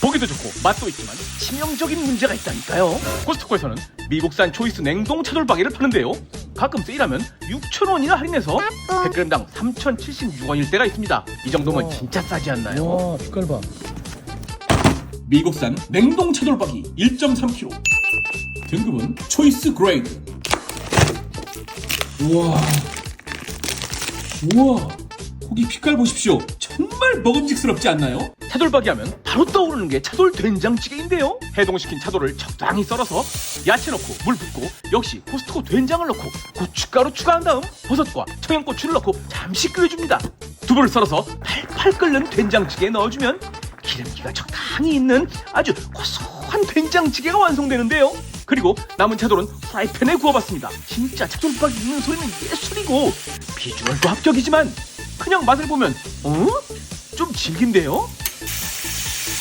보기도 좋고 맛도 있지만 치명적인 문제가 있다니까요. 코스트코에서는 미국산 초이스 냉동 차돌박이를 파는데요. 가끔 세일하면 6,000원이나 할인해서 100g당 3,076원일 때가 있습니다. 이 정도면 어. 진짜 싸지 않나요? 와 빛깔 봐. 미국산 냉동 차돌박이 1.3kg 등급은 초이스 그레이드 우와 우와 고기 빛깔 보십시오 정말 먹음직스럽지 않나요? 차돌박이 하면 바로 떠오르는 게 차돌 된장찌개인데요. 해동시킨 차돌을 적당히 썰어서 야채 넣고 물 붓고 역시 코스트코 된장을 넣고 고춧가루 추가한 다음 버섯과 청양고추를 넣고 잠시 끓여줍니다. 두부를 썰어서 팔팔 끓는 된장찌개에 넣어주면 기름기가 적당히 있는 아주 고소한 된장찌개가 완성되는데요. 그리고 남은 차돌은 프라이팬에 구워봤습니다. 진짜 차돌박이 있는 소리는 예술이고 비주얼도 합격이지만 그냥 맛을 보면 어? 좀 질긴데요?